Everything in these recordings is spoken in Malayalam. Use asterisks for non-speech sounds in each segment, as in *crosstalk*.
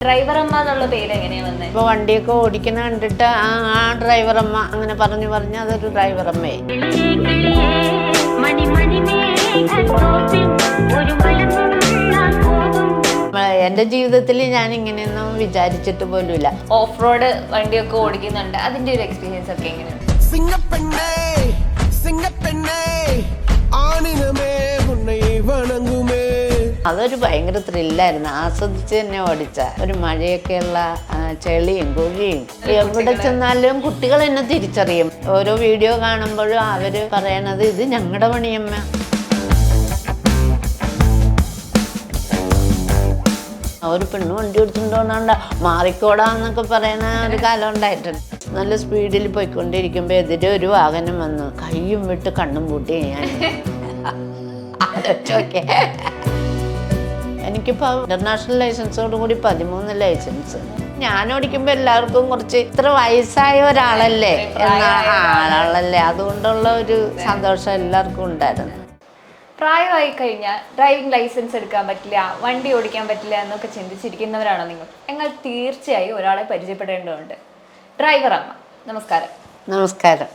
പേര് എങ്ങനെയാ ഇപ്പൊ വണ്ടിയൊക്കെ ഓടിക്കുന്ന കണ്ടിട്ട് ആ ആ ഡ്രൈവറമ്മ അങ്ങനെ പറഞ്ഞു പറഞ്ഞ അതൊരു ഡ്രൈവറമ്മേ എന്റെ ജീവിതത്തിൽ ഞാൻ ഇങ്ങനെയൊന്നും വിചാരിച്ചിട്ട് പോലുമില്ല. ഓഫ് റോഡ് വണ്ടിയൊക്കെ ഓടിക്കുന്നുണ്ട്. അതിന്റെ ഒരു എക്സ്പീരിയൻസ് ഒക്കെ എങ്ങനെയാണ് സിംഗപ്പെണ്ണേ സിംഗപ്പെണ്ണേ ആണിനുമേ അതൊരു ഭയങ്കര ത്രില്ലായിരുന്നു ആസ്വദിച്ച് തന്നെ ഓടിച്ച. ഒരു മഴയൊക്കെയുള്ള ഉള്ള ചെളിയും കുഴിയും എവിടെ ചെന്നാലും കുട്ടികൾ എന്നെ തിരിച്ചറിയും. ഓരോ വീഡിയോ കാണുമ്പോഴും അവർ പറയണത് ഇത് ഞങ്ങളുടെ പണിയമ്മ. ഒരു പെണ്ണ് വണ്ടി ഓടിച്ചിട്ടുണ്ടോന്നാണ്ട മാറിക്കോടാന്നൊക്കെ പറയുന്ന ഒരു കാലം ഉണ്ടായിട്ടുണ്ട്. നല്ല സ്പീഡിൽ പോയിക്കൊണ്ടിരിക്കുമ്പോൾ എതിരെ ഒരു വാഹനം വന്നു. കയ്യും വിട്ട് കണ്ണും പൂട്ടി ഞാൻ. *laughs* ആലോചിച്ചോക്കെ എനിക്കിപ്പോൾ ഇന്റർനാഷണൽ ലൈസൻസോട് കൂടി പതിമൂന്ന് ലൈസൻസ് ഞാൻ ഓടിക്കുമ്പോൾ എല്ലാവർക്കും കുറച്ച് ഇത്ര വയസ്സായ ഒരാളല്ലേ? എന്ന ആളല്ലേ. അതുകൊണ്ടുള്ള ഒരു സന്തോഷം എല്ലാവർക്കും ഉണ്ടായിരുന്നു. പ്രായമായി കഴിഞ്ഞാൽ ഡ്രൈവിംഗ് ലൈസൻസ് എടുക്കാൻ പറ്റില്ല വണ്ടി ഓടിക്കാൻ പറ്റില്ല എന്നൊക്കെ ചിന്തിച്ചിരിക്കുന്നവരാണോ നിങ്ങൾ? ഞങ്ങൾ തീർച്ചയായും ഒരാളെ പരിചയപ്പെടേണ്ടതുണ്ട്. ഡ്രൈവർ അമ്മ നമസ്കാരം. നമസ്കാരം.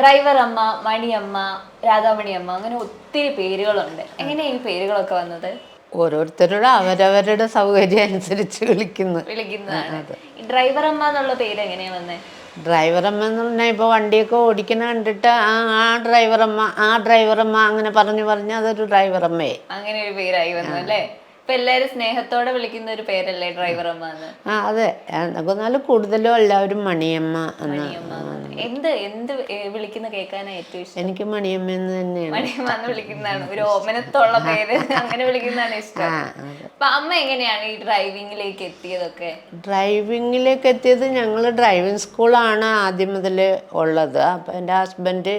ഡ്രൈവർ അമ്മ മണിയമ്മ രാധാമണിയമ്മ അങ്ങനെ ഒത്തിരി പേരുകളുണ്ട്. എങ്ങനെയാണ് ഈ പേരുകളൊക്കെ വന്നത്? ഓരോരുത്തരുടെ അവരവരുടെ സൗകര്യം അനുസരിച്ച് വിളിക്കുന്നു. വിളിക്കുന്നതാണ്. ഡ്രൈവർ അമ്മ എന്നുള്ള പേര് എങ്ങനെയാ വന്നേ? ഡ്രൈവറമ്മ എന്ന് പറഞ്ഞാൽ ഇപ്പോൾ വണ്ടിയൊക്കെ ഓടിക്കണ കണ്ടിട്ട് ആ ആ ഡ്രൈവറമ്മ ആ ഡ്രൈവറമ്മ അങ്ങനെ പറഞ്ഞു പറഞ്ഞ് അതൊരു ഡ്രൈവറമ്മയെ അങ്ങനെ ഒരു പേരായി വന്നു അല്ലേ? ഇപ്പൊ എല്ലാരും സ്നേഹത്തോടെ വിളിക്കുന്ന ഒരു പേരല്ലേ ഡ്രൈവർ അമ്മ എന്ന്? ആ അതെ. എന്നാലും കൂടുതലും എല്ലാവരും മണിയമ്മ എന്ന് മണിയമ്മ എന്ന്. എന്ത് എന്ത് ഏ, വിളിക്കുന്ന കേൾക്കാനാ ഏറ്റവും ഇഷ്ടം? എനിക്ക് മണിയമ്മ എന്ന് തന്നെയാണ്. മണിയമ്മ എന്ന് വിളിക്കുന്നതാണ്. ഒരു ഓമനത്തുള്ള പേര് അങ്ങനെ വിളിക്കുന്നതാണ് ഇഷ്ടം. ആ, അതെ. അപ്പൊ അമ്മ എങ്ങനെയാണ് ഈ ഡ്രൈവിംഗിലേക്ക് എത്തിയതൊക്കെ? ഡ്രൈവിങ്ങിലേക്ക് എത്തിയത് ഞങ്ങൾ ഡ്രൈവിംഗ് സ്കൂളാണ് ആദ്യം മുതൽ ഉള്ളത്. അപ്പോൾ എന്റെ ഹസ്ബൻഡ്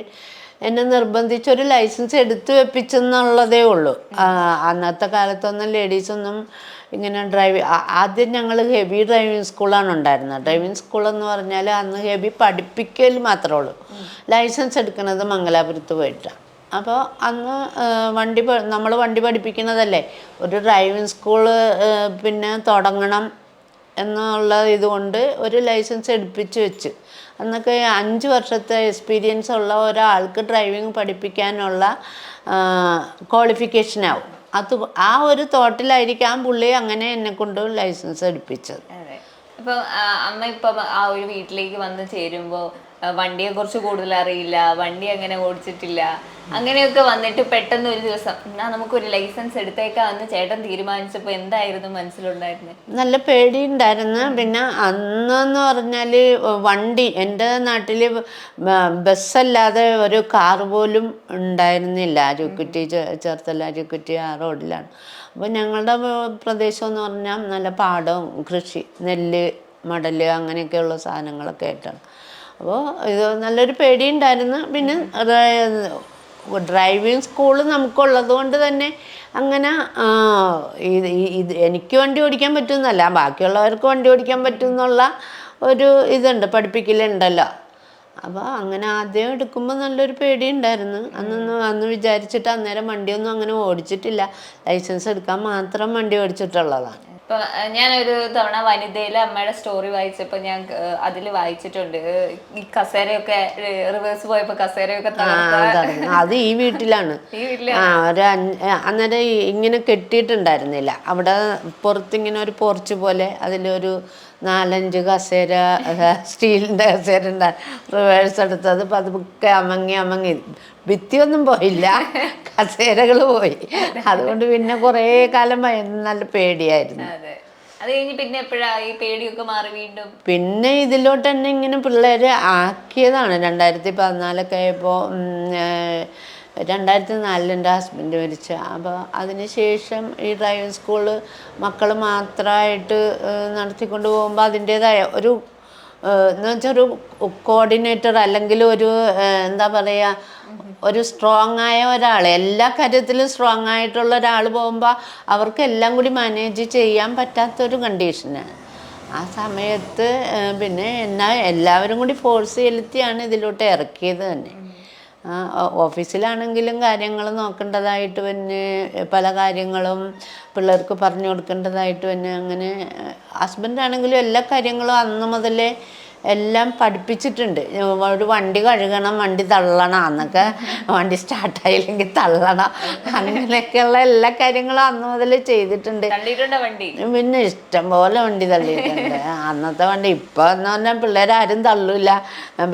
എന്നെ നിർബന്ധിച്ച് ഒരു ലൈസൻസ് എടുത്തു വെപ്പിച്ചെന്നുള്ളതേ ഉള്ളൂ. അന്നത്തെ കാലത്തൊന്നും ലേഡീസൊന്നും ഇങ്ങനെ ഡ്രൈവ് ആദ്യം ഞങ്ങൾ ഹെവി ഡ്രൈവിംഗ് സ്കൂളാണ് ഉണ്ടായിരുന്നത്. ഡ്രൈവിംഗ് സ്കൂൾ എന്ന് പറഞ്ഞാൽ അന്ന് ഹെവി പഠിപ്പിക്കൽ മാത്രമേ ഉള്ളൂ. ലൈസൻസ് എടുക്കുന്നത് മംഗലാപുരത്ത് പോയിട്ടാണ് അപ്പോൾ അന്ന് വണ്ടി നമ്മൾ വണ്ടി പഠിപ്പിക്കുന്നതല്ലേ? ഒരു ഡ്രൈവിംഗ് സ്കൂൾ പിന്നെ തുടങ്ങണം. എന്നുള്ള ഇതുകൊണ്ട് ഒരു ലൈസൻസ് എടുപ്പിച്ച് വെച്ച്. അന്നൊക്കെ അഞ്ച് വർഷത്തെ എക്സ്പീരിയൻസ് ഉള്ള ഒരാൾക്ക് ഡ്രൈവിംഗ് പഠിപ്പിക്കാനുള്ള ക്വാളിഫിക്കേഷനാവും അത് ആ ഒരു തോട്ടിലായിരിക്കാം പുള്ളി അങ്ങനെ എന്നെ കൊണ്ട് ലൈസൻസ് എടുപ്പിച്ചത്. അതെ. അപ്പൊ അമ്മ ഇപ്പൊ ആ ഒരു വീട്ടിലേക്ക് വന്ന് ചേരുമ്പോ ആ, വണ്ടിയെ കുറിച്ച് കൂടുതൽ അറിയില്ല വണ്ടി അങ്ങനെ ഓടിച്ചിട്ടില്ല. അങ്ങനെയൊക്കെ വന്നിട്ട് പെട്ടെന്ന് ഒരു ദിവസം എന്നാ നമുക്ക് ഒരു ലൈസൻസ് എടുത്തേക്കാന്ന് ചേട്ടൻ തീരുമാനിച്ചപ്പോ എന്തായിരുന്നു മനസ്സിലുണ്ടായിരുന്നത് നല്ല പേടി ഉണ്ടായിരുന്നു പിന്നെ അന്നെന്ന് പറഞ്ഞാൽ വണ്ടി എന്റെ നാട്ടിൽ ബസ്സല്ലാതെ ഒരു കാർ പോലും ഉണ്ടായിരുന്നില്ല. അരുക്കുറ്റി ചേർത്തല്ല ചേർത്തല അരുക്കുറ്റി ആ റോഡിലാണ്. അപ്പോൾ ഞങ്ങളുടെ പ്രദേശം എന്ന് പറഞ്ഞാൽ നല്ല പാടവും കൃഷി നെല്ല് മടൽ അങ്ങനെയൊക്കെയുള്ള സാധനങ്ങളൊക്കെ ആയിട്ടാണ്. അപ്പോൾ ഇത് നല്ലൊരു പേടിയുണ്ടായിരുന്നു. പിന്നെ അതായത് ഡ്രൈവിംഗ് സ്കൂൾ നമുക്കുള്ളത് കൊണ്ട് തന്നെ അങ്ങനെ ഇത് ഇത് എനിക്ക് വണ്ടി ഓടിക്കാൻ പറ്റുന്നല്ല ബാക്കിയുള്ളവർക്ക് വണ്ടി ഓടിക്കാൻ പറ്റുന്നുള്ള ഒരു ഇതുണ്ട് പഠിപ്പിക്കലുണ്ടല്ലോ. അപ്പോൾ അങ്ങനെ ആദ്യം എടുക്കുമ്പോൾ നല്ലൊരു പേടിയുണ്ടായിരുന്നു. അന്നൊന്നും അന്ന് വിചാരിച്ചിട്ട് അന്നേരം വണ്ടിയൊന്നും അങ്ങനെ ഓടിച്ചിട്ടില്ല. ലൈസൻസ് എടുക്കാൻ മാത്രം വണ്ടി ഓടിച്ചിട്ടുള്ളതാണ്. ഇപ്പൊ ഞാനൊരു തവണ വനിതയിലെ അമ്മയുടെ സ്റ്റോറി വായിച്ചപ്പോൾ ഞാൻ അതിൽ വായിച്ചിട്ടുണ്ട്. ഈ കസേരയൊക്കെ റിവേഴ്സ് പോയപ്പോൾ കസേരയൊക്കെ അത് ഈ വീട്ടിലാണ്. *laughs* ആ ഒരു അന്നേരം ഇങ്ങനെ കെട്ടിയിട്ടുണ്ടായിരുന്നില്ല. അവിടെ പുറത്തിങ്ങനെ ഒരു പോർച്ച് പോലെ അതിലൊരു നാലഞ്ച് കസേര സ്റ്റീലിന്റെ കസേര റിവേഴ്സ് എടുത്തത് പതുക്കെ അമങ്ങി അമങ്ങി. ഭിത്തിയൊന്നും പോയില്ല. കസേരകൾ പോയി. അതുകൊണ്ട് പിന്നെ കുറേ കാലം നല്ല പേടിയായിരുന്നു. അതെ. അത് കഴിഞ്ഞ് പിന്നെ എപ്പോഴാ ഈ പേടിയൊക്കെ മാറി വീണ്ടും? പിന്നെ ഇതിലോട്ട് തന്നെ ഇങ്ങനെ പിള്ളേരെ ആക്കിയതാണ്. രണ്ടായിരത്തി പതിനാലൊക്കെ ആയപ്പോൾ രണ്ടായിരത്തി നാലിൽ എന്റെ ഹസ്ബൻഡ് മരിച്ച. അപ്പോൾ അതിന് ശേഷം ഈ ഡ്രൈവിംഗ് സ്കൂൾ മക്കൾ മാത്രമായിട്ട് നടത്തിക്കൊണ്ട് പോകുമ്പോൾ അതിന്റേതായ ഒരു എന്ന് വെച്ചാൽ ഒരു കോർഡിനേറ്റർ അല്ലെങ്കിൽ ഒരു എന്താ പറയുക ഒരു സ്ട്രോങ് ആയ ഒരാൾ എല്ലാ കാര്യത്തിലും സ്ട്രോങ് ആയിട്ടുള്ള ഒരാൾ പോകുമ്പോൾ അവർക്ക് എല്ലാം കൂടി മാനേജ് ചെയ്യാൻ പറ്റാത്തൊരു കണ്ടീഷനാണ് ആ സമയത്ത് പിന്നെ എന്നാ എല്ലാവരും കൂടി ഫോഴ്സ് ചെലുത്തിയാണ് ഇതിലോട്ട് ഇറക്കിയത് തന്നെ. ഓഫീസിലാണെങ്കിലും കാര്യങ്ങൾ നോക്കേണ്ടതായിട്ട് പിന്നെ പല കാര്യങ്ങളും പിള്ളേർക്ക് പറഞ്ഞു കൊടുക്കേണ്ടതായിട്ട് പിന്നെ അങ്ങനെ ഹസ്ബൻഡാണെങ്കിലും എല്ലാ കാര്യങ്ങളും അന്ന് മുതലേ എല്ലാം പഠിപ്പിച്ചിട്ടുണ്ട്. ഒരു വണ്ടി കഴുകണം വണ്ടി തള്ളണം എന്നൊക്കെ വണ്ടി സ്റ്റാർട്ടായില്ലെങ്കിൽ തള്ളണം. അങ്ങനെയൊക്കെയുള്ള എല്ലാ കാര്യങ്ങളും അന്ന് മുതൽ ചെയ്തിട്ടുണ്ട്. പിന്നെ ഇഷ്ടം പോലെ വണ്ടി തള്ളിയിട്ടുണ്ട്. അന്നത്തെ വണ്ടി ഇപ്പൊ എന്ന് പറഞ്ഞാൽ പിള്ളേരാരും തള്ളൂല.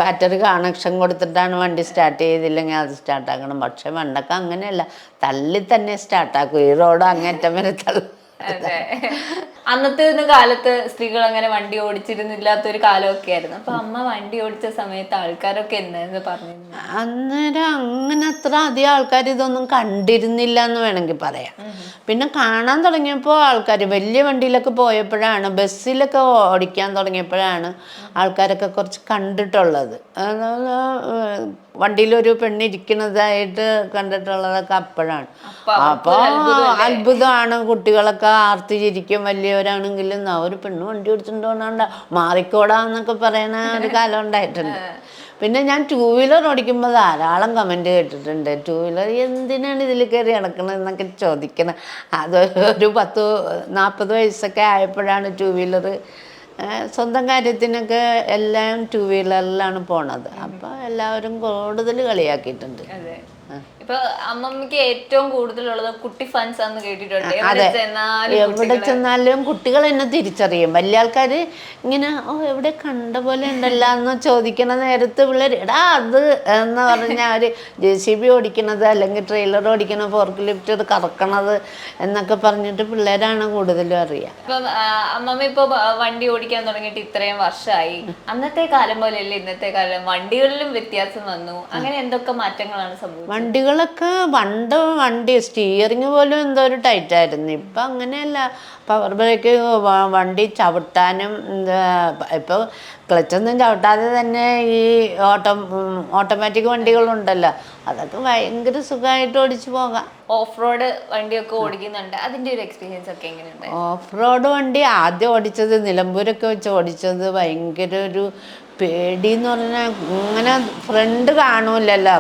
ബാറ്ററി കണക്ഷൻ കൊടുത്തിട്ടാണ് വണ്ടി സ്റ്റാർട്ട് ചെയ്തില്ലെങ്കിൽ അത് സ്റ്റാർട്ടാക്കണം പക്ഷെ പണ്ടൊക്കെ അങ്ങനെയല്ല. തള്ളി തന്നെ സ്റ്റാർട്ടാക്കും ഈ റോഡ് അങ്ങേറ്റം വരെ തള്ളു അതെ. *laughs* അന്നത്തെ ഒരു കാലത്ത് സ്ത്രീകൾ അങ്ങനെ വണ്ടി ഓടിച്ചിരുന്നില്ലാത്ത ഒരു കാലമൊക്കെ ആയിരുന്നു അപ്പൊ അമ്മ വണ്ടി ഓടിച്ച സമയത്ത് ആൾക്കാരൊക്കെ എന്തായിരുന്നു പറഞ്ഞു അന്നേരം അങ്ങനെ അത്ര അധികം ആൾക്കാർ ഇതൊന്നും കണ്ടിരുന്നില്ല എന്ന് വേണമെങ്കിൽ പറയാം. പിന്നെ കാണാൻ തുടങ്ങിയപ്പോൾ ആൾക്കാർ വലിയ വണ്ടിയിലൊക്കെ പോയപ്പോഴാണ് ബസ്സിലൊക്കെ ഓടിക്കാൻ തുടങ്ങിയപ്പോഴാണ് ആൾക്കാരൊക്കെ കുറച്ച് കണ്ടിട്ടുള്ളത്. വണ്ടിയിലൊരു പെണ്ണിരിക്കുന്നതായിട്ട് കണ്ടിട്ടുള്ളതൊക്കെ അപ്പോഴാണ്. അപ്പോൾ അത്ഭുതമാണ് കുട്ടികളൊക്കെ ആർത്തി ചിരിക്കും വലിയവരാണെങ്കിലും "ആ, ഒരു പെണ്ണ് വണ്ടി ഓടിച്ചിട്ട് മാറിക്കോടാ മാറിക്കോടാന്നൊക്കെ പറയുന്ന ഒരു കാലം ഉണ്ടായിട്ടുണ്ട്. പിന്നെ ഞാൻ ടൂ വീലർ ഓടിക്കുമ്പോൾ ധാരാളം കമന്റ് കേട്ടിട്ടുണ്ട്. ടൂ വീലർ എന്തിനാണ് ഇതിൽ കയറി നടക്കണത് എന്നൊക്കെ ചോദിക്കണം അത് ഒരു പത്ത് നാൽപ്പത് വയസ്സൊക്കെ ആയപ്പോഴാണ് ടൂ വീലർ സ്വന്തം കാര്യത്തിനൊക്കെ എല്ലാം ടൂ വീലറിലാണ് പോണത്. അപ്പോൾ എല്ലാവരും കൂടുതൽ കളിയാക്കിയിട്ടുണ്ട്. ഇപ്പൊ അമ്മമ്മക്ക് ഏറ്റവും കൂടുതലുള്ളത് കുട്ടി ഫൻസ് ആണെന്ന് കേട്ടിട്ടുണ്ട്. എവിടെ അതെ. ചെന്നാലും എവിടെ ചെന്നാലും കുട്ടികൾ എന്നെ തിരിച്ചറിയും. വലിയ ആൾക്കാര് ഇങ്ങനെ ഓ എവിടെ കണ്ട പോലെ ഉണ്ടല്ലോ? എന്ന് ചോദിക്കണ നേരത്ത് പിള്ളേർ എടാ അത് എന്ന് പറഞ്ഞാൽ അവർ ജെ സി ബി ഓടിക്കണത് അല്ലെങ്കിൽ ട്രെയിലർ ഓടിക്കണ ഫോർക്ക് ലിഫ്റ്റ് കറക്കണത് എന്നൊക്കെ പറഞ്ഞിട്ട് പിള്ളേരാണ് കൂടുതലും അറിയാ. ഇപ്പം അമ്മമ്മ ഇപ്പൊ വണ്ടി ഓടിക്കാൻ തുടങ്ങിയിട്ട് ഇത്രയും വർഷമായി അന്നത്തെ കാലം പോലെയല്ലേ ഇന്നത്തെ കാലം. വണ്ടികളിലും വ്യത്യാസം വന്നു. അങ്ങനെ എന്തൊക്കെ മാറ്റങ്ങളാണ് സംഭവിച്ചത്? വണ്ടികളൊക്കെ വണ്ട വണ്ടി സ്റ്റിയറിങ് പോലും എന്തോ ഒരു ടൈറ്റായിരുന്നു ഇപ്പം അങ്ങനെയല്ല. പവർ ബ്രേക്ക് വണ്ടി ചവിട്ടാനും എന്താ ഇപ്പോൾ ക്ലച്ചൊന്നും ചവിട്ടാതെ തന്നെ ഈ ഓട്ടോ ഓട്ടോമാറ്റിക് വണ്ടികളുണ്ടല്ലോ അതൊക്കെ ഭയങ്കര സുഖമായിട്ട് ഓടിച്ചു പോകാം. ഓഫ് റോഡ് വണ്ടിയൊക്കെ ഓടിക്കുന്നുണ്ട്. അതിന്റെ ഒരു എക്സ്പീരിയൻസ് ഒക്കെ എങ്ങനെയുണ്ട്? ഓഫ് റോഡ് വണ്ടി ആദ്യം ഓടിച്ചത് നിലമ്പൂരൊക്കെ വെച്ച് ഓടിച്ചത് ഭയങ്കര ഒരു പേടി എന്ന് പറഞ്ഞാൽ ഇങ്ങനെ ഫ്രണ്ട് കാണൂലല്ലോ.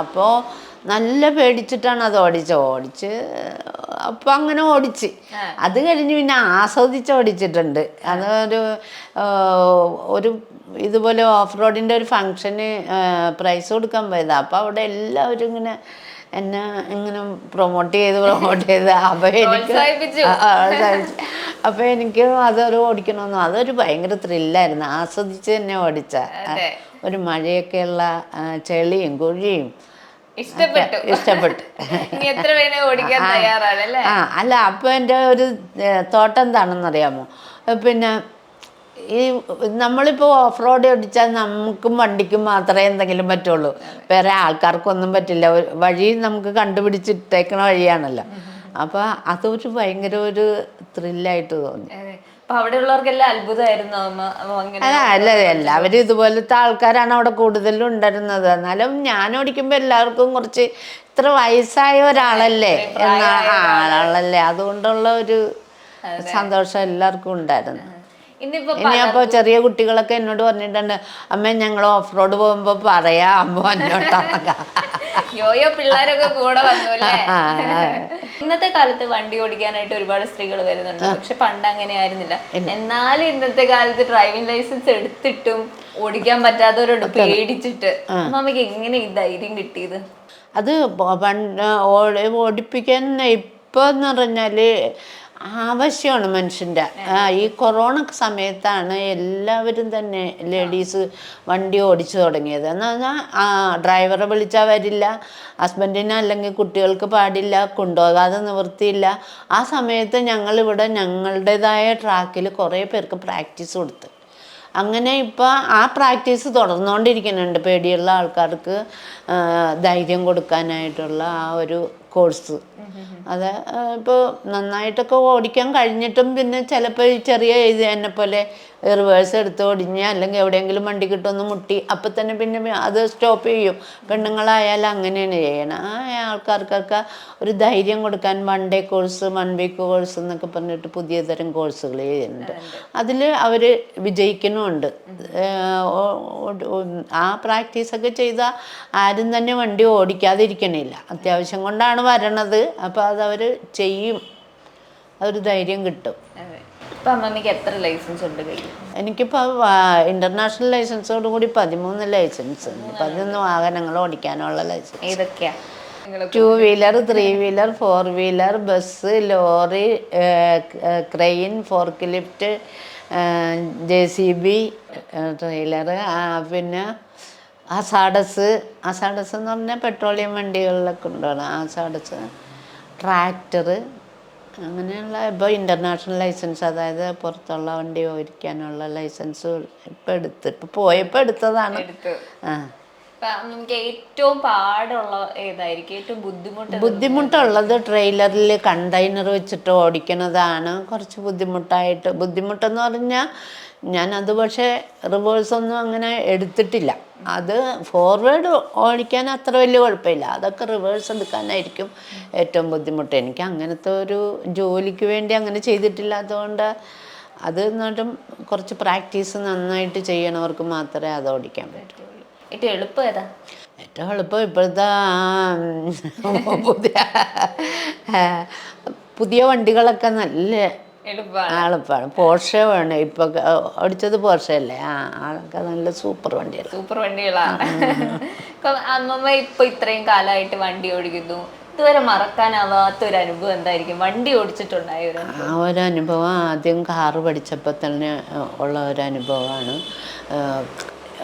അപ്പോൾ നല്ല പേടിച്ചിട്ടാണ് അത് ഓടിച്ചത്. ഓടിച്ച് അപ്പം അങ്ങനെ ഓടിച്ച്. അത് കഴിഞ്ഞ് പിന്നെ ആസ്വദിച്ച് ഓടിച്ചിട്ടുണ്ട്. അതൊരു ഒരു ഇതുപോലെ ഓഫ് റോഡിന്റെ ഒരു ഫങ്ഷന് പ്രൈസ് കൊടുക്കാൻ പോയതാണ് അപ്പോൾ അവിടെ എല്ലാവരും ഇങ്ങനെ എന്നെ ഇങ്ങനെ പ്രൊമോട്ട് ചെയ്ത് പ്രൊമോട്ട് ചെയ്ത്. അപ്പോൾ എനിക്ക്. അപ്പോൾ എനിക്ക് അതൊരു ഓടിക്കണമെന്ന് അതൊരു ഭയങ്കര ത്രില്ലായിരുന്നു ആസ്വദിച്ച് തന്നെ ഓടിച്ച ഒരു മഴയൊക്കെ ഉള്ള ചെളിയും കുഴിയും ഇഷ്ടപ്പെട്ടു. ഇഷ്ടപ്പെട്ടു. എത്ര ഓടിക്കാൻ തയ്യാറാണ് അല്ലേ? അപ്പൊ എന്റെ ഒരു തോട്ടം എന്താണെന്നറിയാമോ? പിന്നെ ഈ നമ്മളിപ്പോൾ ഓഫ് റോഡ് ഓടിച്ചാൽ നമുക്കും വണ്ടിക്കും മാത്രമേ എന്തെങ്കിലും പറ്റുള്ളൂ. വേറെ ആൾക്കാർക്കൊന്നും പറ്റില്ല. വഴി നമുക്ക് കണ്ടുപിടിച്ചിട്ടേക്കണ വഴിയാണല്ലോ. അപ്പോൾ അതൊരു ഭയങ്കര ഒരു ത്രില്ലായിട്ട് തോന്നി. അതെ. അവിടെ ഉള്ളവർക്കെല്ലാം അത്ഭുതമായിരുന്നു. അമ്മ അമ്മ അല്ല അല്ല എല്ലാവരും ഇതുപോലത്തെ ആൾക്കാരാണ് അവിടെ കൂടുതലും ഉണ്ടായിരുന്നത്. എന്നാലും ഞാൻ ഓടിക്കുമ്പോൾ എല്ലാവർക്കും കുറച്ച് ഇത്ര വയസ്സായ ഒരാളല്ലേ? എന്ന ആളല്ലേ. അതുകൊണ്ടുള്ള ഒരു സന്തോഷം എല്ലാവർക്കും ഉണ്ടായിരുന്നു. ഇന്നിപ്പോ ഇനി അപ്പോൾ ചെറിയ കുട്ടികളൊക്കെ എന്നോട് പറഞ്ഞിട്ടുണ്ട് അമ്മ ഞങ്ങൾ ഓഫ് റോഡ് പോകുമ്പോ പറയാ അമ്മ അന്നോട്ടാന്നൊക്കെ യോയോ പിള്ളേരൊക്കെ കൂടെ വന്നു ഇന്നത്തെ കാലത്ത് വണ്ടി ഓടിക്കാനായിട്ട് ഒരുപാട് സ്ത്രീകൾ വരുന്നുണ്ട്. പക്ഷെ പണ്ട് അങ്ങനെ ആയിരുന്നില്ല. എന്നാലും ഇന്നത്തെ കാലത്ത് ഡ്രൈവിംഗ് ലൈസൻസ് എടുത്തിട്ടും ഓടിക്കാൻ പറ്റാത്തവരോട് പേടിച്ചിട്ട് അമ്മമ്മക്ക് എങ്ങനെ ഈ ധൈര്യം കിട്ടിയത്? അത് പണ്ട് ഓടിപ്പിക്കാൻ ഇപ്പം എന്ന് പറഞ്ഞാൽ ആവശ്യമാണ് മനുഷ്യന്റെ. ഈ കൊറോണ സമയത്താണ് എല്ലാവരും തന്നെ ലേഡീസ് വണ്ടി ഓടിച്ചു തുടങ്ങിയത്. എന്ന് പറഞ്ഞാൽ ഡ്രൈവറെ വിളിച്ചാൽ വരില്ല ഹസ്ബൻഡിന് അല്ലെങ്കിൽ കുട്ടികൾക്ക് പാടില്ല കൊണ്ടുപോകാതെ നിവൃത്തിയില്ല. ആ സമയത്ത് ഞങ്ങളിവിടെ ഞങ്ങളുടേതായ ട്രാക്കിൽ കുറേ പേർക്ക് പ്രാക്ടീസ് കൊടുത്ത്. അങ്ങനെ ഇപ്പോൾ ആ പ്രാക്ടീസ് തുടർന്നുകൊണ്ടിരിക്കുന്നുണ്ട്. പേടിയുള്ള ആൾക്കാർക്ക് ധൈര്യം കൊടുക്കാനായിട്ടുള്ള ആ ഒരു കോഴ്സ്. അത് ഇപ്പോൾ നന്നായിട്ടൊക്കെ ഓടിക്കാൻ കഴിഞ്ഞിട്ടും പിന്നെ ചിലപ്പോൾ ഈ ചെറിയ ഇത് എന്നെ പോലെ റിവേഴ്സ് എടുത്ത് ഓടിഞ്ഞ് അല്ലെങ്കിൽ എവിടെയെങ്കിലും വണ്ടി കിട്ടുമെന്ന് മുട്ടി അപ്പം തന്നെ പിന്നെ അത് സ്റ്റോപ്പ് ചെയ്യും. പെണ്ണുങ്ങളായാലും അങ്ങനെയാണ് ചെയ്യണം. ആ ആൾക്കാർക്കൊക്കെ ഒരു ധൈര്യം കൊടുക്കാൻ one day course one week course എന്നൊക്കെ പറഞ്ഞിട്ട് പുതിയ തരം കോഴ്സുകൾ ചെയ്യുന്നുണ്ട്. അതിൽ അവർ വിജയിക്കുന്നുമുണ്ട്. ആ പ്രാക്ടീസൊക്കെ ചെയ്താൽ ആരും തന്നെ വണ്ടി ഓടിക്കാതിരിക്കണില്ല. അത്യാവശ്യം കൊണ്ടാണ് വരണത്. അപ്പോൾ അതവർ ചെയ്യും. അതൊരു ധൈര്യം കിട്ടും. ഇപ്പൊ എത്ര ലൈസൻസ് ഉണ്ട് കയ്യിൽ? എനിക്കിപ്പോൾ ഇന്റർനാഷണൽ ലൈസൻസോട് കൂടി പതിമൂന്ന് ലൈസൻസ് ഉണ്ട്. പതിനൊന്ന് വാഹനങ്ങൾ ഓടിക്കാനുള്ള ലൈസൻസ്. ഏതൊക്കെയാ? നിങ്ങൾ two wheeler three wheeler four wheeler bus lorry crane fork lift J C B trailer പിന്നെ അസാഡസ് അസാഡസ് എന്ന് പറഞ്ഞാൽ പെട്രോളിയം വണ്ടികളിലൊക്കെ ഉണ്ടാണ് അസാഡസ് ട്രാക്ടർ അങ്ങനെയുള്ള ഇപ്പോൾ ഇന്റർനാഷണൽ ലൈസൻസ് അതായത് പുറത്തുള്ള വണ്ടി ഓടിക്കാനുള്ള ലൈസൻസ് ഇപ്പം എടുത്ത് ഇപ്പം പോയപ്പോൾ എടുത്തതാണ്. എടുത്തു. ആ. നമുക്ക് ഏറ്റവും പാടുള്ള ഏതായിരിക്കും? ഏറ്റവും ബുദ്ധിമുട്ട് ബുദ്ധിമുട്ടുള്ളത് ട്രെയിലറിൽ കണ്ടെയ്നർ വെച്ചിട്ട് ഓടിക്കുന്നതാണ് കുറച്ച് ബുദ്ധിമുട്ടായിട്ട് ബുദ്ധിമുട്ടെന്ന് പറഞ്ഞാൽ ഞാനത് പക്ഷേ റിവേഴ്സൊന്നും അങ്ങനെ എടുത്തിട്ടില്ല. അത് ഫോർവേഡ് ഓടിക്കാൻ അത്ര വലിയ കുഴപ്പമില്ല. അതൊക്കെ റിവേഴ്സ് എടുക്കാനായിരിക്കും ഏറ്റവും ബുദ്ധിമുട്ട്. എനിക്ക് അങ്ങനത്തെ ഒരു ജോലിക്ക് വേണ്ടി അങ്ങനെ ചെയ്തിട്ടില്ലാത്തതുകൊണ്ട് അത് എന്നിട്ടും കുറച്ച് പ്രാക്ടീസ് നന്നായിട്ട് ചെയ്യണവർക്ക് മാത്രമേ അത് ഓടിക്കാൻ പറ്റൂ. ഏറ്റവും എളുപ്പം ഏതാ? ഏറ്റവും എളുപ്പം ഇപ്പോഴത്തെ പുതിയ പുതിയ വണ്ടികളൊക്കെ നല്ല എളുപ്പമാണ് പോർഷെ വേണം. ഇപ്പൊ ഓടിച്ചത് പോർഷെ അല്ലേ? ആ ആളൊക്കെ നല്ല സൂപ്പർ വണ്ടിയാണ് സൂപ്പർ വണ്ടികളാണ് അമ്മമ്മ ഇപ്പൊ ഇത്രയും കാലമായിട്ട് വണ്ടി ഓടിക്കുന്നു. ഇതുവരെ മറക്കാനാവാത്ത ഒരു അനുഭവം എന്തായിരിക്കും? വണ്ടി ഓടിച്ചിട്ടുണ്ടായ ഒരു ആ ഒരു അനുഭവം ആദ്യം കാറ് പഠിച്ചപ്പോൾ തന്നെ ഉള്ള ഒരു അനുഭവമാണ്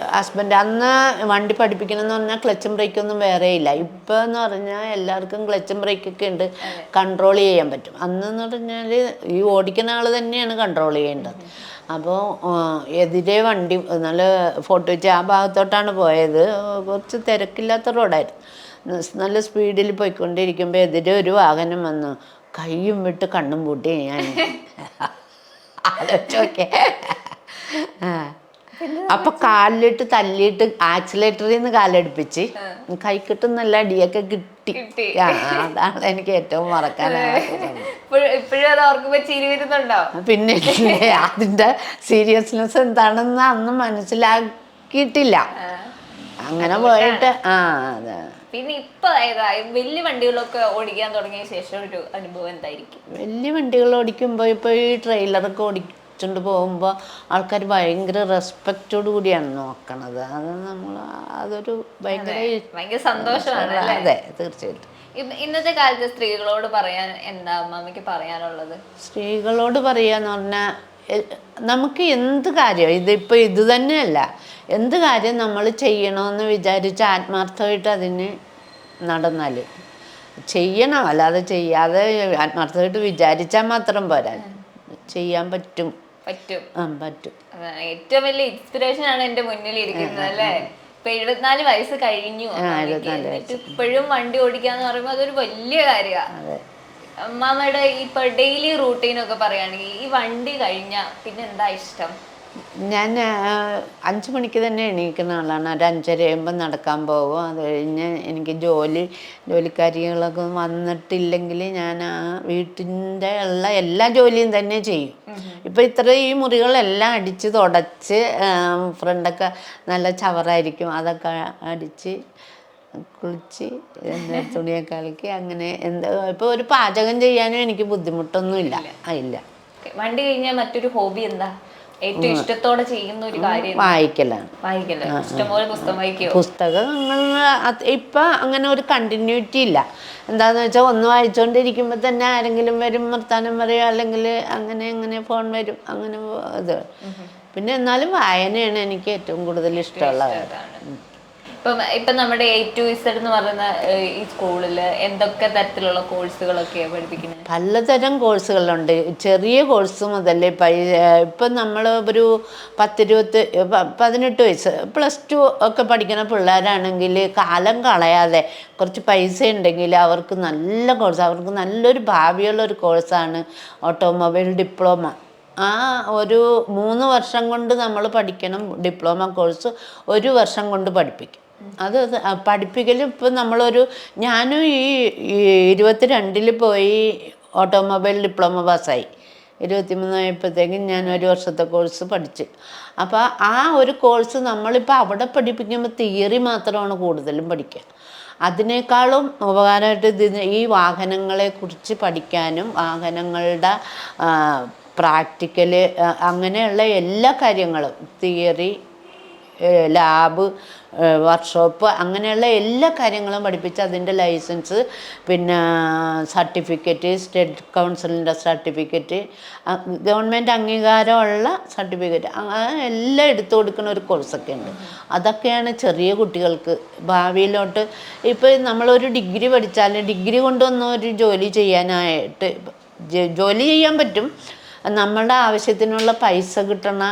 ഹസ്ബൻഡ് അന്ന് വണ്ടി പഠിപ്പിക്കണമെന്ന് പറഞ്ഞാൽ ക്ലച്ചും ബ്രേക്കൊന്നും വേറെ ഇല്ല. ഇപ്പം എന്ന് പറഞ്ഞാൽ എല്ലാവർക്കും ക്ലച്ചും ബ്രേക്കൊക്കെ ഉണ്ട് കൺട്രോൾ ചെയ്യാൻ പറ്റും. അന്ന് എന്ന് പറഞ്ഞാൽ ഈ ഓടിക്കുന്ന ആൾ തന്നെയാണ് കൺട്രോൾ ചെയ്യേണ്ടത്. അപ്പോൾ എതിരെ വണ്ടി നല്ല ഫോട്ടോ വെച്ച് ആ ഭാഗത്തോട്ടാണ് പോയത്. കുറച്ച് തിരക്കില്ലാത്ത റോഡായിരുന്നു നല്ല സ്പീഡിൽ പോയിക്കൊണ്ടിരിക്കുമ്പോൾ എതിരെ ഒരു വാഹനം വന്നു. കൈയും വിട്ട് കണ്ണും പൂട്ടി ഞാൻ. *laughs* *laughs* ആലോചിച്ചോക്കെ അപ്പൊ കാലിലിട്ട് തല്ലിയിട്ട് ആക്സിലേറ്ററിൽ നിന്ന് കാലടുപ്പിച്ച് കൈക്കിട്ട് നല്ല അടിയൊക്കെ കിട്ടി. അതാണ് എനിക്ക് ഏറ്റവും ഓർക്കുമ്പോ പിന്നെ അതിന്റെ സീരിയസ്നെസ് എന്താണെന്ന് അന്ന് മനസ്സിലാക്കിയിട്ടില്ല. അങ്ങനെ പോയിട്ട് ആ അതെ. പിന്നെ ഇപ്പൊ വലിയ വണ്ടികളൊക്കെ ഓടിക്കാൻ തുടങ്ങിയ ശേഷം ഒരു അനുഭവം എന്തായിരിക്കും? വലിയ വണ്ടികൾ ഓടിക്കുമ്പോ ഇപ്പൊ ഈ ട്രെയിലറൊക്കെ ഓടിച്ചുകൊണ്ട് പോകുമ്പോൾ ആൾക്കാർ ഭയങ്കര റെസ്പെക്റ്റോട് കൂടിയാണ് നോക്കണത്. അത് നമ്മൾ അതൊരു ഭയങ്കര ഭയങ്കര സന്തോഷമാണ് അതെ തീർച്ചയായിട്ടും. ഇന്നത്തെ കാലത്ത് സ്ത്രീകളോട് പറയാൻ എന്താ അമ്മമ്മയ്ക്ക് പറയാനുള്ളത്? സ്ത്രീകളോട് പറയാന്ന് പറഞ്ഞാൽ നമുക്ക് എന്ത് കാര്യം ഇതിപ്പോൾ ഇത് തന്നെയല്ല. എന്ത് കാര്യം നമ്മൾ ചെയ്യണമെന്ന് വിചാരിച്ച് ആത്മാർത്ഥമായിട്ട് അതിന് നടന്നാൽ ചെയ്യണം അല്ലാതെ ചെയ്യാതെ ആത്മാർത്ഥമായിട്ട് വിചാരിച്ചാൽ മാത്രം പോരാ. ചെയ്യാൻ പറ്റും. പറ്റും. പറ്റും. ഏറ്റവും വലിയ ഇൻസ്പിറേഷൻ ആണ് എന്റെ മുന്നിൽ ഇരിക്കുന്നത് അല്ലേ? ഇപ്പൊ എഴുപത്തിനാല് വയസ്സ് കഴിഞ്ഞു. ഇപ്പോഴും വണ്ടി ഓടിക്കാന്ന് പറയുമ്പോൾ അതൊരു വലിയ കാര്യമാണ് അമ്മാമ്മയുടെ ഇപ്പൊ ഡെയിലി റൂട്ടീൻ ഒക്കെ പറയുകയാണെങ്കിൽ ഈ വണ്ടി കഴിഞ്ഞ പിന്നെ എന്താ ഇഷ്ടം? ഞാൻ അഞ്ച് മണിക്ക് തന്നെ എണീക്കുന്ന ആളാണ്. ഒരു അഞ്ചരയാകുമ്പോൾ നടക്കാൻ പോകും അത് കഴിഞ്ഞ് എനിക്ക് ജോലി ജോലിക്കാരികളൊക്കെ വന്നിട്ടില്ലെങ്കിൽ ഞാൻ ആ വീട്ടിന്റെ ഉള്ള എല്ലാ ജോലിയും തന്നെ ചെയ്യും. ഇപ്പം ഇത്ര ഈ മുറികളെല്ലാം അടിച്ച് തുടച്ച് ഫ്രണ്ടൊക്കെ നല്ല ചവറായിരിക്കും. അതൊക്കെ അടിച്ച് കുളിച്ച് എന്താ തുണിയൊക്കെ അലക്കി അങ്ങനെ എന്താ ഇപ്പോൾ ഒരു പാചകം ചെയ്യാനും എനിക്ക് ബുദ്ധിമുട്ടൊന്നുമില്ല. ഇല്ല. വണ്ടി കഴിഞ്ഞാൽ മറ്റൊരു ഹോബി എന്താ? ഏറ്റവും ഇഷ്ടത്തോടെ ചെയ്യുന്ന ഒരു കാര്യം വായിക്കലാണ്. വായിക്കല്ലേ ഇഷ്ടംപോലെ പുസ്തകം വായിക്കോ? പുസ്തകങ്ങൾ ഇപ്പൊ അങ്ങനെ ഒരു കണ്ടിന്യൂറ്റി ഇല്ല. എന്താന്ന് വെച്ചാൽ ഒന്ന് വായിച്ചുകൊണ്ടിരിക്കുമ്പോൾ തന്നെ ആരെങ്കിലും വരും വർത്താനം പറയും അല്ലെങ്കിൽ അങ്ങനെ അങ്ങനെ ഫോൺ വരും അങ്ങനെ ഇത്. പിന്നെ എന്നാലും വായനയാണ് എനിക്ക് ഏറ്റവും കൂടുതൽ ഇഷ്ടമുള്ള ഇപ്പം ഇപ്പം നമ്മുടെ എ ടു ഇസഡ് എന്ന് പറയുന്ന ഈ സ്കൂളിൽ എന്തൊക്കെ തരത്തിലുള്ള കോഴ്സുകളൊക്കെയാണ് പഠിപ്പിക്കുന്നത്? പലതരം കോഴ്സുകളുണ്ട്. ചെറിയ കോഴ്സ് മുതൽ ഇപ്പം നമ്മൾ ഒരു പത്തിരുപത്തി പതിനെട്ട് വയസ്സ് പ്ലസ് ടു ഒക്കെ പഠിക്കുന്ന പിള്ളേരാണെങ്കിൽ കാലം കളയാതെ കുറച്ച് പൈസ ഉണ്ടെങ്കിൽ അവർക്ക് നല്ല കോഴ്സ് അവർക്ക് നല്ലൊരു ഭാവിയുള്ള ഒരു കോഴ്സാണ് ഓട്ടോമൊബൈൽ ഡിപ്ലോമ. ആ ഒരു മൂന്ന് വർഷം കൊണ്ട് നമ്മൾ പഠിക്കണം ഡിപ്ലോമ കോഴ്സ് ഒരു വർഷം കൊണ്ട് പഠിപ്പിക്കും. അത് പഠിപ്പിക്കലും ഇപ്പം നമ്മളൊരു ഞാനും ഈ ഇരുപത്തി ഇരുപത്തിരണ്ടിൽ പോയി ഓട്ടോമൊബൈൽ ഡിപ്ലോമ പാസ്സായി. ഇരുപത്തിമൂന്ന് ആയപ്പോഴത്തേക്കും ഞാൻ ഒരു വർഷത്തെ കോഴ്സ് പഠിച്ച്. അപ്പോൾ ആ ഒരു കോഴ്സ് നമ്മളിപ്പോൾ അവിടെ പഠിപ്പിക്കുമ്പോൾ തിയറി മാത്രമാണ് കൂടുതലും പഠിക്കുക. അതിനേക്കാളും ഉപകാരമായിട്ട് ഇതിന് ഈ വാഹനങ്ങളെ കുറിച്ച് പഠിക്കാനും വാഹനങ്ങളുടെ പ്രാക്ടിക്കൽ അങ്ങനെയുള്ള എല്ലാ കാര്യങ്ങളും. തിയറി ലാബ് വർക്ക്ഷോപ്പ് അങ്ങനെയുള്ള എല്ലാ കാര്യങ്ങളും പഠിപ്പിച്ച് അതിന്റെ ലൈസൻസ് പിന്നെ സർട്ടിഫിക്കറ്റ് സ്റ്റേറ്റ് കൗൺസിലിന്റെ സർട്ടിഫിക്കറ്റ് ഗവൺമെന്റ് അംഗീകാരമുള്ള സർട്ടിഫിക്കറ്റ് എല്ലാം എടുത്തു കൊടുക്കുന്ന ഒരു കോഴ്സൊക്കെ ഉണ്ട് അതൊക്കെയാണ് ചെറിയ കുട്ടികൾക്ക് ഭാവിയിലോട്ട്. ഇപ്പോൾ നമ്മളൊരു ഡിഗ്രി പഠിച്ചാൽ ഡിഗ്രി കൊണ്ടുവന്ന ഒരു ജോലി ചെയ്യാനായിട്ട് ജോലി ചെയ്യാൻ പറ്റും. നമ്മളുടെ ആവശ്യത്തിനുള്ള പൈസ കിട്ടണ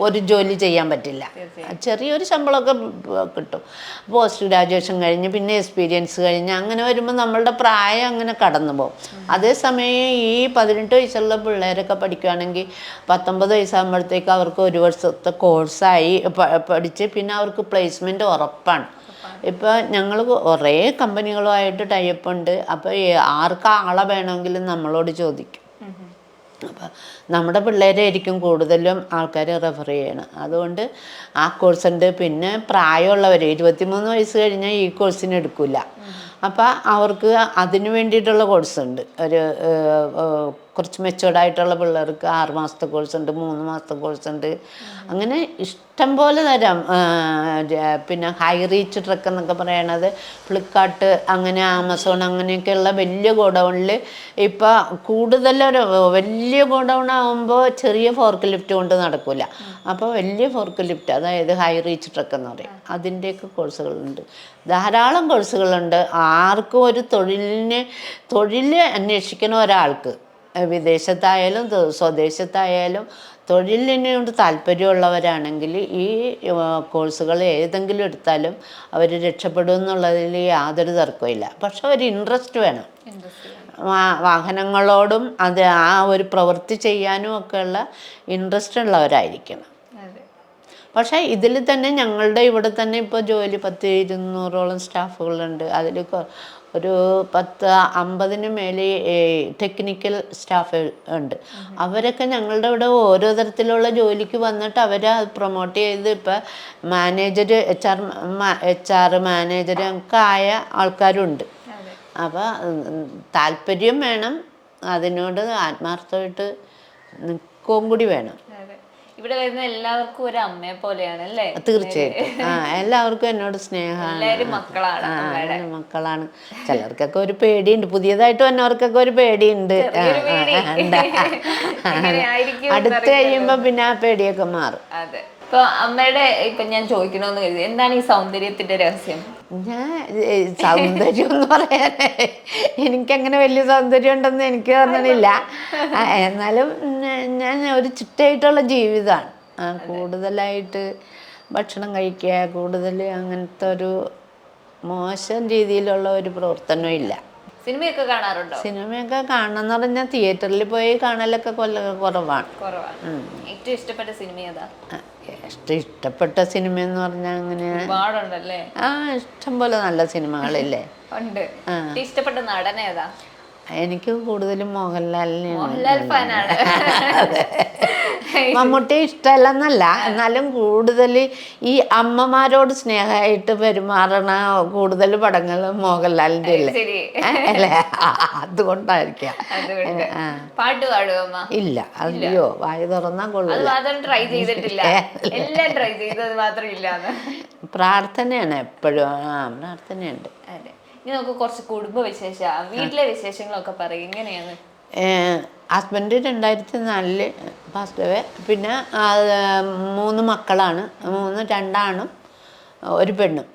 ഒരു ജോലി ചെയ്യാൻ പറ്റില്ല. ചെറിയൊരു ശമ്പളമൊക്കെ കിട്ടും. പോസ്റ്റ് ഗ്രാജുവേഷൻ കഴിഞ്ഞ് പിന്നെ എക്സ്പീരിയൻസ് കഴിഞ്ഞ് അങ്ങനെ വരുമ്പോൾ നമ്മളുടെ പ്രായം അങ്ങനെ കടന്നു പോകും. അതേസമയം ഈ പതിനെട്ട് വയസ്സുള്ള പിള്ളേരൊക്കെ പഠിക്കുകയാണെങ്കിൽ പത്തൊമ്പത് വയസ്സാകുമ്പോഴത്തേക്ക് അവർക്ക് ഒരു വർഷത്തെ കോഴ്സായി പഠിച്ച് പിന്നെ അവർക്ക് പ്ലേസ്മെന്റ് ഉറപ്പാണ്. ഇപ്പോൾ ഞങ്ങൾ കുറേ കമ്പനികളുമായിട്ട് ടൈപ്പ് ഉണ്ട്. അപ്പോൾ ആർക്ക് ആളെ വേണമെങ്കിലും നമ്മളോട് ചോദിക്കും. അപ്പം നമ്മുടെ പിള്ളേരായിരിക്കും കൂടുതലും ആൾക്കാർ റെഫർ ചെയ്യണം. അതുകൊണ്ട് ആ കോഴ്സ് ഉണ്ട്. പിന്നെ പ്രായമുള്ളവർ ഇരുപത്തിമൂന്ന് വയസ്സ് കഴിഞ്ഞാൽ ഈ കോഴ്സിന് എടുക്കില്ല അപ്പം അവർക്ക് അതിന് വേണ്ടിയിട്ടുള്ള കോഴ്സ് ഉണ്ട്. ഒരു കുറച്ച് മെച്ചുവേർഡായിട്ടുള്ള പിള്ളേർക്ക് ആറ് മാസത്തെ കോഴ്സ് ഉണ്ട് മൂന്ന് മാസത്തെ കോഴ്സ് ഉണ്ട്. അങ്ങനെ ഇഷ്ടം പോലെ തരാം പിന്നെ ഹൈ റീച്ച് ട്രക്ക് എന്നൊക്കെ പറയണത് ഫ്ലിപ്കാർട്ട് അങ്ങനെ ആമസോൺ അങ്ങനെയൊക്കെയുള്ള വലിയ ഗോഡൗണിൽ ഇപ്പോൾ കൂടുതലൊരു വലിയ ഗോഡൗൺ ആകുമ്പോൾ ചെറിയ ഫോർക്ക് ലിഫ്റ്റ് കൊണ്ട് നടക്കില്ല അപ്പോൾ വലിയ ഫോർക്ക് ലിഫ്റ്റ് അതായത് ഹൈ റീച്ച് ട്രക്ക് എന്ന് പറയും. അതിന്റെയൊക്കെ കോഴ്സുകളുണ്ട് ധാരാളം കോഴ്സുകളുണ്ട് ആർക്കും ഒരു തൊഴിലിന് തൊഴിൽ അന്വേഷിക്കുന്ന ഒരാൾക്ക് വിദേശത്തായാലും സ്വദേശത്തായാലും തൊഴിലിനോട് താല്പര്യമുള്ളവരാണെങ്കിൽ ഈ കോഴ്സുകൾ ഏതെങ്കിലും എടുത്താലും അവർ രക്ഷപ്പെടും എന്നുള്ളതിൽ യാതൊരു തർക്കമില്ല പക്ഷെ ഒരു ഇൻട്രസ്റ്റ് വേണം. വാഹനങ്ങളോടും അത് ആ ഒരു പ്രവൃത്തി ചെയ്യാനും ഒക്കെയുള്ള ഇൻട്രസ്റ്റ് ഉള്ളവരായിരിക്കണം. പക്ഷേ ഇതിൽ തന്നെ ഞങ്ങളുടെ ഇവിടെ തന്നെ ഇപ്പോൾ ജോലി പത്ത് ഇരുന്നൂറോളം സ്റ്റാഫുകളുണ്ട്. അതിൽ ഒരു പത്ത് അമ്പതിന് മേലെ ടെക്നിക്കൽ സ്റ്റാഫ് ഉണ്ട്. അവരൊക്കെ ഞങ്ങളുടെ ഇവിടെ ഓരോ തരത്തിലുള്ള ജോലിക്ക് വന്നിട്ട് അവരെ പ്രൊമോട്ട് ചെയ്ത് ഇപ്പം manager H R H R manager ഒക്കെ ആയ ആൾക്കാരുണ്ട്. അപ്പോൾ താല്പര്യം വേണം. അതിനോട് ആത്മാർത്ഥമായിട്ട് നിൽക്കുകയും കൂടി വേണം. ഇവിടെ വരുന്ന എല്ലാവർക്കും ഒരു അമ്മയെ പോലെയാണ് അല്ലേ? തീർച്ചയായിട്ടും. ആ എല്ലാവർക്കും എന്നോട് സ്നേഹമാണ്. മക്കളാണ് മക്കളാണ്. ചിലർക്കൊക്കെ ഒരു പേടിയുണ്ട്. പുതിയതായിട്ട് വന്നവർക്കൊക്കെ ഒരു പേടിയുണ്ട്. അടുത്ത് കഴിയുമ്പോ പിന്നെ ആ പേടിയൊക്കെ മാറും. അതെ. ഇപ്പൊ അമ്മയുടെ ഇപ്പൊ ഞാൻ ചോദിക്കണമെന്ന് കരുതി. എന്താണ് ഈ സൗന്ദര്യത്തിന്റെ രഹസ്യം? ഞാൻ സൗന്ദര്യം എന്ന് പറയാൻ എനിക്കങ്ങനെ വലിയ സൗന്ദര്യം ഉണ്ടെന്ന് എനിക്ക് തോന്നണില്ല. എന്നാലും ഞാൻ ഒരു ചിട്ടയായിട്ടുള്ള ജീവിതമാണ്. ആ, കൂടുതലായിട്ട് ഭക്ഷണം കഴിക്കുക കൂടുതൽ അങ്ങനത്തെ ഒരു മോശം രീതിയിലുള്ള ഒരു പ്രവർത്തനവും ഇല്ല. സിനിമയൊക്കെ കാണാറുണ്ടോ? സിനിമയൊക്കെ കാണണമെന്ന് പറഞ്ഞാൽ തിയേറ്ററിൽ പോയി കാണലൊക്കെ കൊല്ല കുറവാണ്. ഏറ്റവും ഇഷ്ടപ്പെട്ട സിനിമ ഏതാ? ഇഷ്ട- ഇഷ്ടപ്പെട്ട സിനിമ എന്ന് പറഞ്ഞാൽ അങ്ങനെ ഒരുപാടുണ്ടല്ലേ? ആ ഇഷ്ടം പോലെ നല്ല സിനിമകളില്ലേ ഉണ്ട്. ഇഷ്ടപ്പെട്ട നടൻ ഏതാ? എനിക്ക് കൂടുതലും മോഹൻലാലിനെയാണ് *laughs* മമ്മൂട്ടി ഇഷ്ടമല്ലെന്നല്ല. എന്നാലും കൂടുതൽ ഈ അമ്മമാരോട് സ്നേഹമായിട്ട് പെരുമാറണ കൂടുതൽ പടങ്ങൾ മോഹൻലാലിന്റെ അല്ലേ? അതുകൊണ്ടായിരിക്കാം. പാട്ട് പാടുമോ ഇല്ല. അയ്യോ വായ തുറന്നാൽ അത് കൊള്ളില്ല പ്രാർത്ഥനയാണ് എപ്പോഴും. ആ പ്രാർത്ഥനയുണ്ട്. അതെ. ഇനി നമുക്ക് കുറച്ച് കുടുംബ വിശേഷ വീട്ടിലെ വിശേഷങ്ങളൊക്കെ പറയും എങ്ങനെയാണ്? ഹസ്ബൻഡ് രണ്ടായിരത്തി നാലിൽ പാസ്റ്റ് പിന്നെ മൂന്ന് മക്കളാണ്. മൂന്ന് രണ്ടാണും ഒരു പെണ്ണും.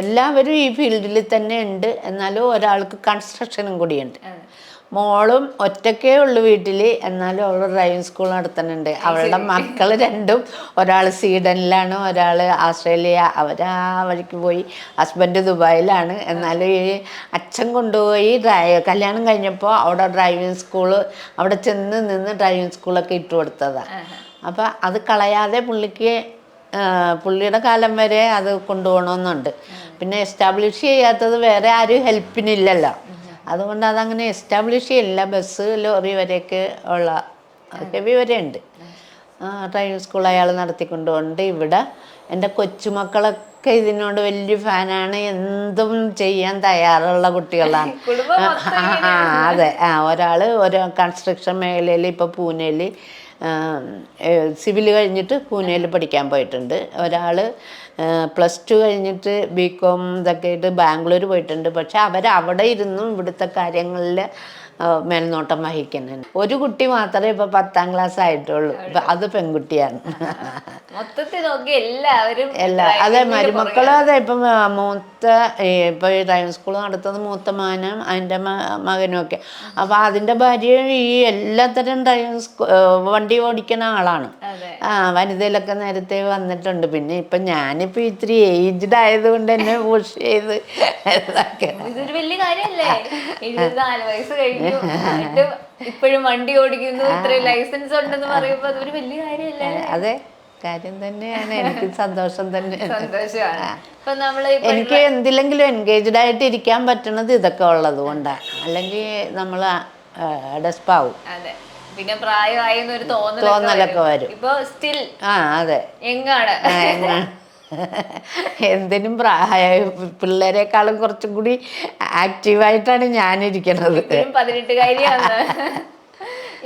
എല്ലാവരും ഈ ഫീൽഡിൽ തന്നെ ഉണ്ട്. എന്നാലും ഒരാൾക്ക് കൺസ്ട്രക്ഷനും കൂടിയുണ്ട്. മോളും ഒറ്റക്കേ ഉള്ളു വീട്ടിൽ എന്നാലും അവൾ ഡ്രൈവിംഗ് സ്കൂൾ നടത്തുന്നുണ്ട്. അവളുടെ മക്കൾ രണ്ടും ഒരാൾ സ്വീഡനിലാണ് ഒരാൾ ഓസ്ട്രേലിയ അവരാ വഴിക്ക് പോയി. ഹസ്ബൻഡ് ദുബായിലാണ്. എന്നാലും ഈ അച്ഛൻ കൊണ്ടുപോയി കല്യാണം കഴിഞ്ഞപ്പോൾ അവിടെ ഡ്രൈവിംഗ് സ്കൂൾ അവിടെ ചെന്ന് നിന്ന് ഡ്രൈവിംഗ് സ്കൂളൊക്കെ ഇട്ട് കൊടുത്തതാണ് അപ്പം അത് കളയാതെ പുള്ളിക്ക് പുള്ളിയുടെ കാലം വരെ അത് കൊണ്ടുപോകണമെന്നുണ്ട്. പിന്നെ എസ്റ്റാബ്ലിഷ് ചെയ്യാത്തത് വേറെ ആരും ഹെൽപ്പിനില്ലല്ലോ. അതുകൊണ്ട് അതങ്ങനെ എസ്റ്റാബ്ലിഷ് ചെയ്യില്ല ബസ് ലോറി വരെയൊക്കെ ഉള്ള ഹെവി വരെ ഉണ്ട് ഡ്രൈവിംഗ് സ്കൂൾ അയാൾ നടത്തിക്കൊണ്ടുപോകുന്നുണ്ട്. ഇവിടെ എന്റെ കൊച്ചുമക്കളൊക്കെ ഇതിനോട് വലിയ ഫാനാണ്. എന്തും ചെയ്യാൻ തയ്യാറുള്ള കുട്ടികളാണ്. *laughs* ആ, അതെ. ആ ഒരാൾ ഒരു കൺസ്ട്രക്ഷൻ മേഖലയിൽ ഇപ്പോൾ പൂനെയിൽ സിവിൽ കഴിഞ്ഞിട്ട് പൂനെയിൽ പഠിക്കാൻ പോയിട്ടുണ്ട്. ഒരാൾ പ്ലസ് ടു കഴിഞ്ഞിട്ട് ബി കോം ഇതൊക്കെ ആയിട്ട് ബാംഗ്ലൂർ പോയിട്ടുണ്ട്. പക്ഷെ അവർ അവിടെ ഇരുന്നും ഇവിടുത്തെ കാര്യങ്ങളിൽ മേൽനോട്ടം വഹിക്കുന്നത് ഒരു കുട്ടി മാത്രമേ ഇപ്പൊ പത്താം ക്ലാസ് ആയിട്ടുള്ളൂ. അത് പെൺകുട്ടിയാണ്. മൊത്തത്തിൽ നോക്കി എല്ലാവരും എല്ലാ അതെ മരുമക്കളും അതെ ഇപ്പം മൂത്ത ഇപ്പൊ ഡ്രൈവിംഗ് സ്കൂൾ നടത്തുന്ന മൂത്ത മാനം അതിന്റെ മകനും ഒക്കെ. അപ്പൊ അതിന്റെ ഭാര്യ ഈ എല്ലാത്തരം ഡ്രൈവിംഗ് വണ്ടി ഓടിക്കുന്ന ആളാണ്. ആ വനിതയിലൊക്കെ നേരത്തെ വന്നിട്ടുണ്ട്. പിന്നെ ഇപ്പൊ ഞാനിപ്പോ ഇത്തിരി ഏജ്ഡ് ആയതുകൊണ്ട് എന്നെ പുഷ് ചെയ്ത് ഇതൊരു വലിയ കാര്യല്ലേ? എഴുപത്തിനാല് വയസ്സ് കഴിഞ്ഞു. എന്നിട്ട് ഇപ്പോഴും വണ്ടി ഓടിക്കുന്നു ഇത്രയും ലൈസൻസ് ഉണ്ടെന്ന് പറയുമ്പോ അതൊരു വലിയ കാര്യല്ലേ അതെ. കാര്യം തന്നെയാണ്. എനിക്ക് സന്തോഷം തന്നെ. സന്തോഷമാണ്. ഇപ്പൊ നമ്മൾ ഇപ്പൊ എനിക്ക് എന്തിലെങ്കിലും എൻഗേജ്ഡ് ആയിട്ട് ഇരിക്കാൻ പറ്റണത് ഇതൊക്കെ ഉള്ളത് കൊണ്ടാണ് അല്ലെങ്കിൽ നമ്മൾ ഡെസ്പാവും പിന്നെ പ്രായമായി തോന്നലൊക്കെ വരും. ഇപ്പൊ സ്റ്റിൽ ആ അതെ. എങ്ങാണ്? എന്നാ? എന്തിനും പ്രായ പിള്ളേരെക്കാളും കുറച്ചും കൂടി ആക്റ്റീവായിട്ടാണ് ഞാനിരിക്കണത് പതിനെട്ടുകാരിയാണ്.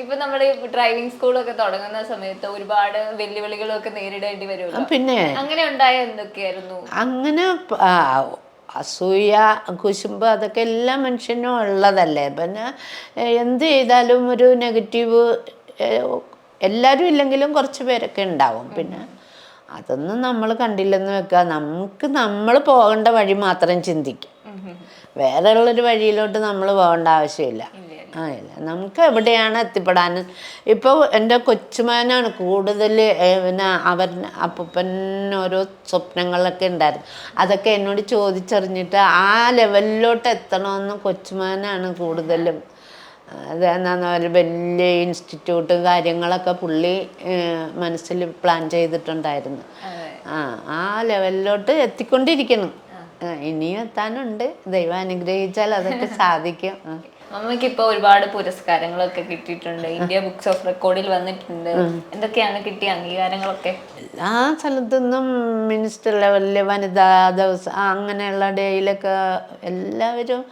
ഇപ്പൊ നമ്മൾ ഡ്രൈവിംഗ് സ്കൂളൊക്കെ തുടങ്ങുന്ന സമയത്ത് ഒരുപാട് വെല്ലുവിളികളൊക്കെ നേരിടേണ്ടി വരുമല്ലോ. പിന്നെ അങ്ങനെ ഉണ്ടായ എന്തൊക്കെയായിരുന്നു? അങ്ങനെ അസൂയ കുശുമ്പ് അതൊക്കെ എല്ലാ മനുഷ്യനും ഉള്ളതല്ലേ. പിന്നെ എന്ത് ചെയ്താലും ഒരു നെഗറ്റീവ് എല്ലാവരും ഇല്ലെങ്കിലും കുറച്ച് പേരൊക്കെ ഉണ്ടാവും. പിന്നെ അതൊന്നും നമ്മൾ കണ്ടില്ലെന്ന് വെക്കുക നമുക്ക് നമ്മൾ പോകേണ്ട വഴി മാത്രം ചിന്തിക്കും. വേറെ ഉള്ളൊരു വഴിയിലോട്ട് നമ്മൾ പോകേണ്ട ആവശ്യമില്ല. ആ ഇല്ല. നമുക്ക് എവിടെയാണ് എത്തിപ്പെടാൻ? ഇപ്പോൾ എന്റെ കൊച്ചുമകനാണ് കൂടുതൽ പിന്നെ അവൻ അപ്പൂപ്പൻ ഓരോ സ്വപ്നങ്ങളൊക്കെ ഉണ്ടായിരുന്നു. അതൊക്കെ എന്നോട് ചോദിച്ചറിഞ്ഞിട്ട് ആ ലെവലിലോട്ട് എത്തണമെന്ന് കൊച്ചുമകനാണ് കൂടുതലും അത് ഒരു വലിയ ഇൻസ്റ്റിറ്റ്യൂട്ട് കാര്യങ്ങളൊക്കെ പുള്ളി മനസ്സിൽ പ്ലാൻ ചെയ്തിട്ടുണ്ടായിരുന്നു. ആ ആ ലെവലിലോട്ട് എത്തിക്കൊണ്ടിരിക്കുന്നു. ഇനിയും എത്താനുണ്ട്. ദൈവം അനുഗ്രഹിച്ചാൽ അതൊക്കെ സാധിക്കും. അമ്മയ്ക്ക് ഇപ്പൊ ഒരുപാട് പുരസ്കാരങ്ങളൊക്കെ കിട്ടിയിട്ടുണ്ട്. ഇന്ത്യ ബുക്സ് ഓഫ് റെക്കോർഡിൽ വന്നിട്ടുണ്ട്. എന്തൊക്കെയാണ് കിട്ടിയ അംഗീകാരങ്ങളൊക്കെ? ആ സ്ഥലത്തുനിന്നും മിനിസ്റ്റർ ലെവലിൽ വനിതാ ദിവസം അങ്ങനെയുള്ള ഡേയിലൊക്കെ എല്ലാവരും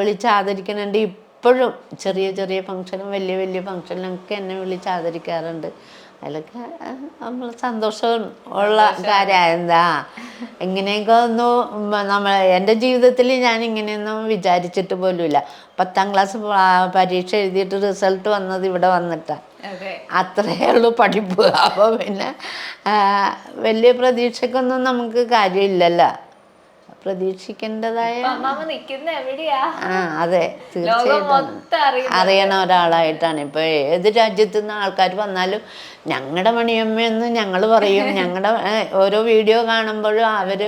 വിളിച്ചാദരിക്കുന്നുണ്ട്. ഇപ്പോഴും ചെറിയ ചെറിയ ഫങ്ഷനും വലിയ വലിയ ഫങ്ഷനിലൊക്കെ എന്നെ വിളിച്ച് ആദരിക്കാറുണ്ട്. അതിലൊക്കെ നമ്മൾ സന്തോഷം ഉള്ള കാര്യം എന്താ ഇങ്ങനെയൊക്കെ ഒന്നും നമ്മൾ എന്റെ ജീവിതത്തിൽ ഞാൻ ഇങ്ങനെയൊന്നും വിചാരിച്ചിട്ട് പോലുമില്ല. പത്താം ക്ലാസ് പരീക്ഷ എഴുതിയിട്ട് റിസൾട്ട് വന്നത് ഇവിടെ വന്നിട്ടാണ് അത്രേ അത്രയേ ഉള്ളൂ പഠിപ്പ്. അപ്പോൾ പിന്നെ വലിയ പ്രതീക്ഷക്കൊന്നും നമുക്ക് കാര്യമില്ലല്ലോ. പ്രതീക്ഷിക്കേണ്ടതായ ആ അതെ തീർച്ചയായിട്ടും. അറിയണ ഒരാളായിട്ടാണ്. ഇപ്പൊ ഏത് രാജ്യത്തു നിന്ന് ആൾക്കാർ വന്നാലും ഞങ്ങളുടെ മണിയമ്മയെന്ന് ഞങ്ങൾ പറയും. *laughs* ഞങ്ങളുടെ ഓരോ വീഡിയോ കാണുമ്പോഴും അവർ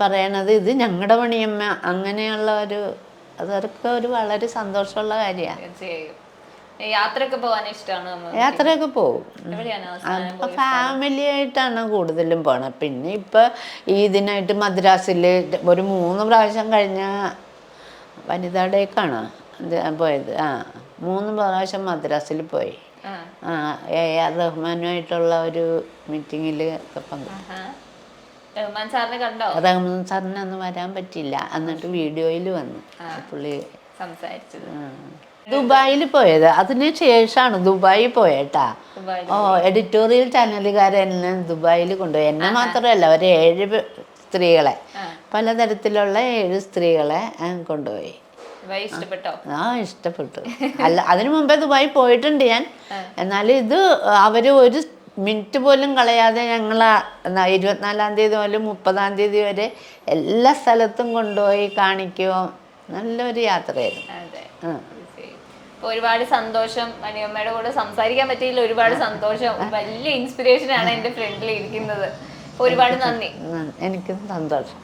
പറയണത് ഇത് ഞങ്ങളുടെ മണിയമ്മ. അങ്ങനെയുള്ള ഒരു അതൊക്കെ ഒരു വളരെ സന്തോഷമുള്ള കാര്യമാണ് യാത്രയൊക്കെ പോകാൻ ഇഷ്ടമാണ് യാത്രയൊക്കെ പോകും അപ്പൊ ഫാമിലി ആയിട്ടാണ് കൂടുതലും പോണത് പിന്നെ ഇപ്പൊ ഇതിനായിട്ട് മദ്രാസിൽ ഒരു മൂന്ന് പ്രാവശ്യം കഴിഞ്ഞ വനിതാ ഡേക്കാണ് പോയത്. ആ മൂന്ന് പ്രാവശ്യം മദ്രാസിൽ പോയി. ആ. ആ എ ആർ റഹ്മാനുമായിട്ടുള്ള ഒരു മീറ്റിങ്ങിൽ ഒക്കെ പങ്കെടുത്തു റഹ്മാൻ സാറിനെ കണ്ടോ? റഹ്മാൻ സാറിന് അന്ന് വരാൻ പറ്റിയില്ല. എന്നിട്ട് വീഡിയോയിൽ വന്നു. പുള്ളി സംസാരിച്ചത്. ദുബായിൽ പോയത്. അതിന് ശേഷമാണ് ദുബായിൽ പോയേട്ടാ. ഓ എഡിറ്റോറിയൽ ചാനലുകാരെ എന്നെ ദുബായിൽ കൊണ്ടുപോയി. എന്നെ മാത്രമല്ല ഒരു ഏഴ് സ്ത്രീകളെ. പലതരത്തിലുള്ള ഏഴ് സ്ത്രീകളെ കൊണ്ടുപോയി. ആ ഇഷ്ടപ്പെട്ടു. അല്ല അതിനു മുമ്പേ ദുബായി പോയിട്ടുണ്ട് ഞാൻ. എന്നാലും ഇത് അവർ ഒരു മിനിറ്റ് പോലും കളയാതെ ഞങ്ങൾ ഇരുപത്തിനാലാം തീയതി മുതൽ മുപ്പതാം തീയതി വരെ എല്ലാ സ്ഥലത്തും കൊണ്ടുപോയി കാണിക്കുകയും നല്ലൊരു യാത്രയായിരുന്നു. ഒരുപാട് സന്തോഷം. മണിയമ്മയുടെ കൂടെ സംസാരിക്കാൻ പറ്റിയില്ല ഒരുപാട് സന്തോഷം. വലിയ ഇൻസ്പിറേഷൻ ആണ് എന്റെ ഫ്രണ്ടിൽ ഇരിക്കുന്നത്. ഒരുപാട് നന്ദി. എനിക്കും സന്തോഷം.